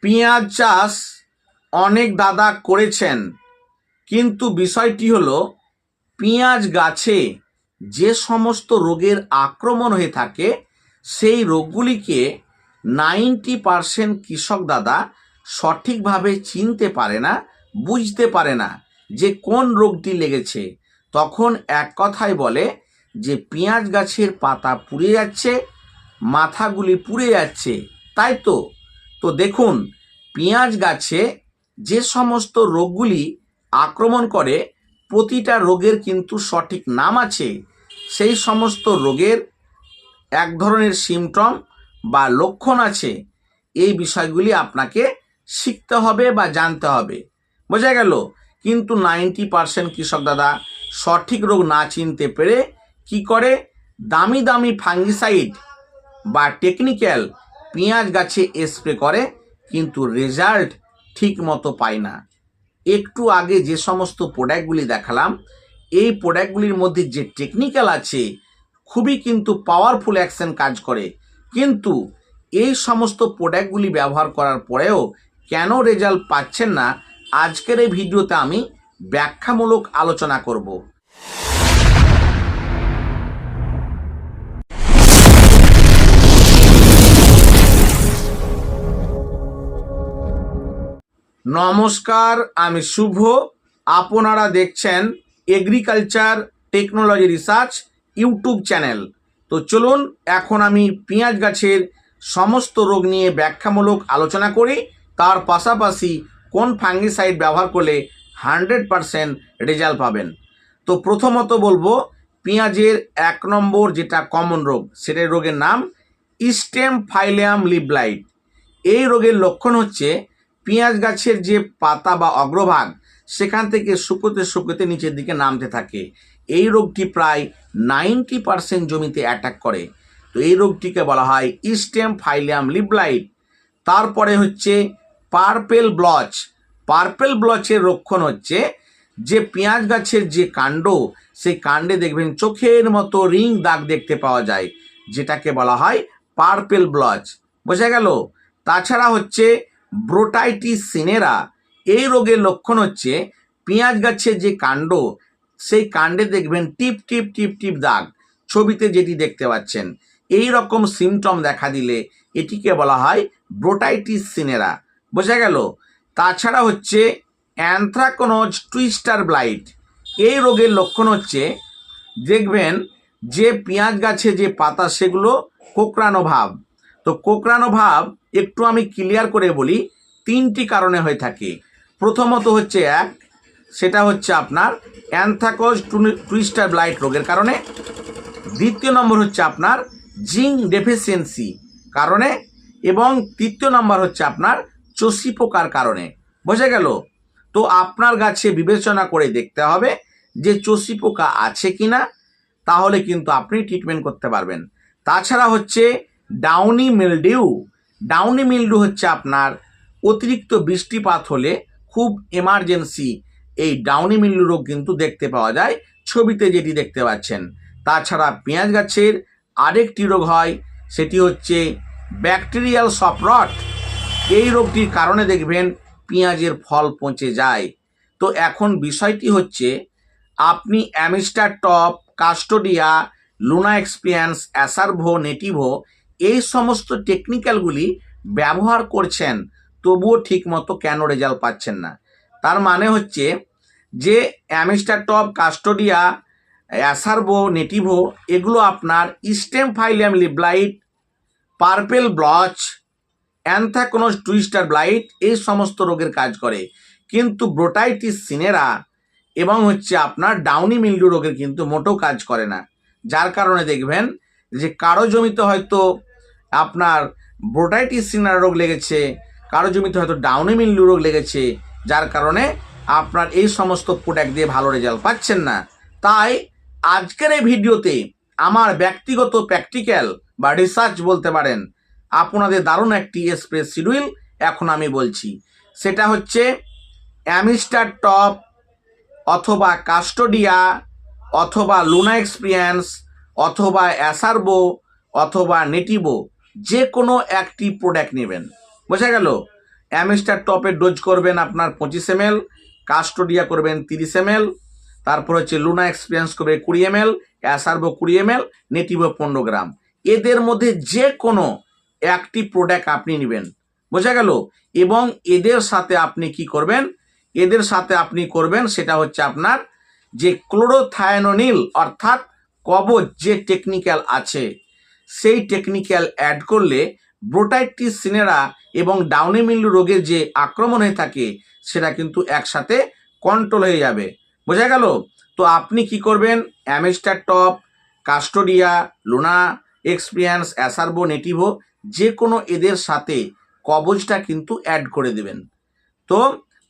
পেঁয়াজ চাষ অনেক দাদা করেছেন। কিন্তু বিষয়টি হলো, পেঁয়াজ গাছে যে সমস্ত রোগের আক্রমণ হয়ে থাকে, সেই রোগগুলিকে নাইনটি পারসেন্ট কৃষক দাদা সঠিকভাবে চিনতে পারে না, বুঝতে পারে না যে কোন রোগটি লেগেছে। তখন এক কথায় বলে যে, পেঁয়াজ গাছের পাতা পুড়ে যাচ্ছে, মাথাগুলি পুড়ে যাচ্ছে। তাই তো? তো দেখুন, পেঁয়াজ গাছে যে সমস্ত রোগগুলি আক্রমণ করে, প্রতিটা রোগের কিন্তু সঠিক নাম আছে। সেই সমস্ত রোগের এক ধরনের সিমটম বা লক্ষণ আছে। এই বিষয়গুলি আপনাকে শিখতে হবে বা জানতে হবে। বোঝা গেল? কিন্তু নাইনটি পার্সেন্ট কৃষক দাদা সঠিক রোগ না চিনতে পেরে কি করে? দামি দামি ফাঙ্গিসাইড বা টেকনিক্যাল পেঁয়াজ গাছে স্প্রে করে, কিন্তু রেজাল্ট ঠিক মতো পায় না। একটু আগে যে সমস্ত প্রোডাক্টগুলি দেখালাম, এই প্রোডাক্টগুলির মধ্যে যে টেকনিক্যাল আছে, খুবই কিন্তু পাওয়ারফুল অ্যাকশন কাজ করে। কিন্তু এই সমস্ত প্রোডাক্টগুলি ব্যবহার করার পরেও কেন রেজাল্ট পাচ্ছেন না, আজকের এই ভিডিওতে আমি ব্যাখ্যামূলক আলোচনা করব। নমস্কার, আমি শুভ। আপনারা দেখছেন agriculture technology research YouTube channel তো চলুন, এখন আমি পেঁয়াজ গাছের সমস্ত রোগ নিয়ে ব্যাখ্যামূলক আলোচনা করি। তার পাশাপাশি কোন ফাঙ্গিসাইড ব্যবহার করলে হান্ড্রেড পারসেন্ট রেজাল্ট পাবেন? তো প্রথমত বলব, পেঁয়াজের এক নম্বর যেটা কমন রোগ, সেটার রোগের নাম স্টেম ফাইলিয়াম লিবলাইট এই রোগের লক্ষণ হচ্ছে পেঁয়াজ গাছের যে পাতা বা অগ্রভাগ, সেখান থেকে শুকোতে শুকোতে নিচের দিকে নামতে থাকে। এই রোগটি প্রায় নাইনটি পার্সেন্ট জমিতে অ্যাটাক করে। তো এই রোগটিকে বলা হয় স্টেম ফাইলিয়াম লিবলাইট। তারপরে হচ্ছে পার্পেল ব্লচ। পার্পেল ব্লচের রক্ষণ হচ্ছে যে পেঁয়াজ গাছের যে কাণ্ড, সেই কাণ্ডে দেখবেন চোখের মতো রিং দাগ দেখতে পাওয়া যায়, যেটাকে বলা হয় পার্পেল ব্লচ। বোঝা গেল? তাছাড়া হচ্ছে ব্রোটাইটিস সিনেরা, এই রোগের লক্ষণ হচ্ছে পেঁয়াজ গাছের যে কাণ্ড, সেই কাণ্ডে দেখবেন টিপ টিপ টিপ টিপ দাগ ছবিতে যেটি দেখতে পাচ্ছেন। এই রকম সিমটম দেখা দিলে এটিকে বলা হয় ব্রোটাইটিস সিনেরা। বোঝা গেল? তাছাড়া হচ্ছে অ্যানথ্রাকোনোজ টুইস্টার ব্লাইট। এই রোগের লক্ষণ হচ্ছে দেখবেন যে পেঁয়াজ গাছে যে পাতা, সেগুলো কোকড়ানো ভাব। তো কোকড়ানো ভাব একটু আমি ক্লিয়ার করে বলি, তিনটি কারণে হয়ে থাকে। প্রথমত হচ্ছে এক, সেটা হচ্ছে আপনার অ্যানথ্রাকোজ টুইস্টার ব্লাইট রোগের কারণে। দ্বিতীয় নম্বর হচ্ছে আপনার জিঙ্ক ডেফিসিয়েন্সি কারণে। এবং তৃতীয় নম্বর হচ্ছে আপনার চষি পোকার কারণে। বোঝা গেল? তো আপনার গাছে বিবেচনা করে দেখতে হবে যে চষি পোকা আছে কি না তাহলে কিন্তু আপনি ট্রিটমেন্ট করতে পারবেন। তাছাড়া হচ্ছে ডাউনি মিলডিউ ডাউনি মিলডিউ হচ্ছে আপনার অতিরিক্ত বৃষ্টিপাত হলে খুব এমার্জেন্সি এই ডাউনি মিলডিউ রোগ কিন্তু দেখতে পাওয়া যায়, ছবিতে যেটি দেখতে পাচ্ছেন। তাছাড়া পেঁয়াজ গাছের আরেকটি রোগ হয়, সেটি হচ্ছে ব্যাকটেরিয়াল সফরট এই রোগটির কারণে দেখবেন পেঁয়াজের ফল পচে যায়। তো এখন বিষয়টি হচ্ছে, আপনি Amistar Top, Custodia, Luna Experience, Acervo, Nativo এই সমস্ত টেকনিক্যালগুলি ব্যবহার করছেন, তবুও ঠিকমতো কেন রেজাল্ট পাচ্ছেন না। তার মানে হচ্ছে যে অ্যামিস্টার টপ কাস্টোডিয়া অ্যাসারভো নেটিভো এগুলো আপনার stemphylium leaf blight purple blotch anthracnose twister blight এই সমস্ত রোগের কাজ করে। কিন্তু ব্রোটাইটিস সিনেরা এবং হচ্ছে আপনার ডাউনি মিল্ডু রোগের কিন্তু মোটেও কাজ করে না। যার কারণে দেখবেন যে কারও জমিতে হয়তো আপনার ব্রোটাইটিস সিনার রোগ লেগেছে, কারও জমিতে হয়তো ডাউনি মিল্ডু রোগ লেগেছে, যার কারণে আপনার এই সমস্ত প্রোডাক্ট দিয়ে ভালো রেজাল্ট পাচ্ছেন না। তাই আজকের এই ভিডিওতে আমার ব্যক্তিগত প্র্যাকটিক্যাল বা রিসার্চ বলতে পারেন, আপনাদের দারুণ একটি স্প্রে শিডিউল এখন আমি বলছি। সেটা হচ্ছে অ্যামিস্টার টপ অথবা কাস্টোডিয়া অথবা লুনা এক্সপিরিয়েন্স অথবা অ্যাসারবো অথবা নেটিভো যে কোনো একটি প্রোডাক্ট নেবেন। বোঝা গেল? অ্যামিস্টার টপের ডোজ করবেন আপনার পঁচিশ এম এল কাস্টোডিয়া করবেন তিরিশ এম এল তারপর হচ্ছে লুনা এক্সপিরিয়েন্স করবে কুড়ি এম এল অ্যাসার্বো কুড়ি এম এল নেটিভো পনেরো গ্রাম। এদের মধ্যে যে কোনো একটি প্রোডাক্ট আপনি নেবেন। বোঝা গেল? এবং এদের সাথে আপনি কি করবেন? এদের সাথে আপনি করবেন সেটা হচ্ছে আপনার যে ক্লোরোথায়ানোনিল অর্থাৎ কবচ যে টেকনিক্যাল আছে সেই টেকনিক্যাল অ্যাড করলে ব্রোটাইটিস সিনেরা এবং ডাউনিমিল্ডু রোগের যে আক্রমণ হয়ে থাকে, সেটা কিন্তু একসাথে কন্ট্রোল হয়ে যাবে। বোঝা গেল? তো আপনি কি করবেন? অ্যামেস্টার টপ কাস্টোডিয়া লোনা এক্সপিরিয়েন্স অ্যাসার্বো নেটিভো যে কোনো এদের সাথে কবজটা কিন্তু অ্যাড করে দেবেন। তো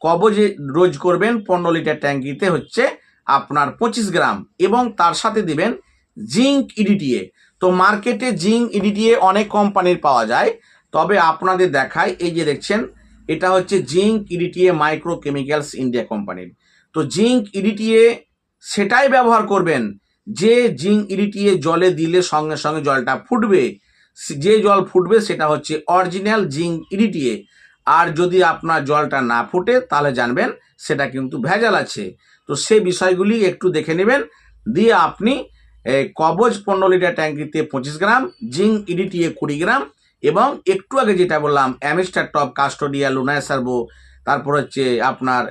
কবজে রোজ করবেন পনেরো লিটার ট্যাঙ্কিতে হচ্ছে আপনার পঁচিশ গ্রাম এবং তার সাথে দেবেন জিঙ্ক ইডিটিএ তো মার্কেটে জিঙ্ক ইডিটিএ অনেক কোম্পানির পাওয়া যায়। তবে আপনাদের দেখায়, এই যে দেখছেন, এটা হচ্ছে zinc EDTA micro chemicals India কোম্পানির তো জিঙ্ক ইডিটিএ সেটাই ব্যবহার করবেন, যে জিঙ্ক ইডিটিএ জলে দিলে সঙ্গে সঙ্গে জলটা ফুটবে। যে জল ফুটবে, সেটা হচ্ছে অরিজিনাল জিঙ্ক ইডিটিএ আর যদি আপনার জলটা না ফুটে, তাহলে জানবেন, সেটা কিন্তু ভেজাল আছে। তো সে বিষয়গুলি একটু দেখে নেবেন, দিয়ে আপনি কবজ পনেরো লিটার ট্যাঙ্কিতে পঁচিশ গ্রাম, জিঙ্ক ইডিটিএ কুড়ি গ্রাম এবং একটু আগে যেটা বললাম, অ্যামিস্টার টপ কাস্টোডিয়া লুনায়সার্বো তারপর হচ্ছে আপনার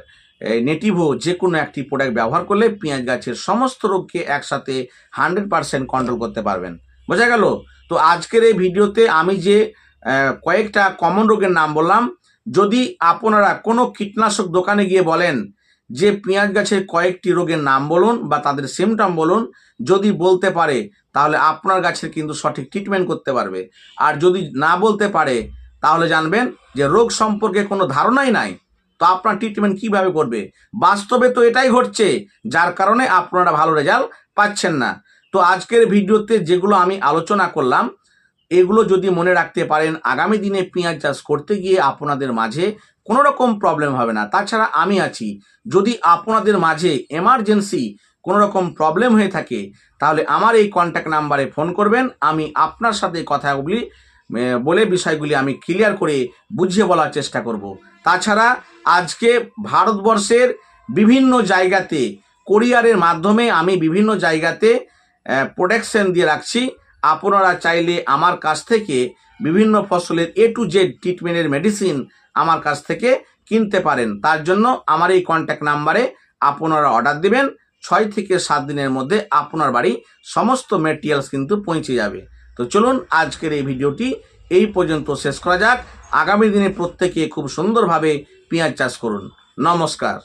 নেটিভো যে কোনো একটি প্রোডাক্ট ব্যবহার করলে পেঁয়াজ গাছের সমস্ত রোগকে একসাথে হান্ড্রেড পারসেন্ট কন্ট্রোল করতে পারবেন। বোঝা গেল? তো আজকের এই ভিডিওতে আমি যে কয়েকটা কমন রোগের নাম বললাম, যদি আপনারা কোনো কীটনাশক দোকানে গিয়ে বলেন যে পেঁয়াজ গাছের কয়েকটি রোগের নাম বলুন বা তাদের সিমটম বলুন, যদি বলতে পারে, তাহলে আপনার গাছের কিন্তু সঠিক ট্রিটমেন্ট করতে পারবে। আর যদি না বলতে পারে, তাহলে জানবেন যে রোগ সম্পর্কে কোনো ধারণাই নাই। তো আপনার ট্রিটমেন্ট কীভাবে করবে? বাস্তবে তো এটাই ঘটছে, যার কারণে আপনারা ভালো রেজাল্ট পাচ্ছেন না। তো আজকের ভিডিওতে যেগুলো আমি আলোচনা করলাম, এগুলো যদি মনে রাখতে পারেন, আগামী দিনে পেঁয়াজ চাষ করতে গিয়ে আপনাদের মাঝে কোনো রকম প্রবলেম হবে না। তাছাড়া আমি আছি। যদি আপনাদের মাঝে এমার্জেন্সি কোনো রকম প্রবলেম হয়ে থাকে, তাহলে আমার এই কন্ট্যাক্ট নাম্বারে ফোন করবেন। আমি আপনার সাথে কথাগুলি বলে বিষয়গুলি আমি ক্লিয়ার করে বুঝিয়ে বলার চেষ্টা করব। তাছাড়া আজকে ভারতবর্ষের বিভিন্ন জায়গাতে কোরিয়ারের মাধ্যমে আমি বিভিন্ন জায়গাতে প্রোটেকশন দিয়ে রাখছি। আপনারা চাইলে আমার কাছ থেকে বিভিন্ন ফসলের এ টু জেড ট্রিটমেন্টের মেডিসিন আমার কাছ থেকে কিনতে পারেন। তার জন্য আমার এই কন্ট্যাক্ট নাম্বারে আপনারা অর্ডার দিবেন। ছয় থেকে সাত দিনের মধ্যে আপনার বাড়ি সমস্ত মেটেরিয়ালস কিন্তু পৌঁছে যাবে। তো চলুন আজকের এই ভিডিওটি এই পর্যন্ত শেষ করা যাক। আগামী দিনে প্রত্যেকে খুব সুন্দরভাবে পেঁয়াজ চাষ করুন। নমস্কার।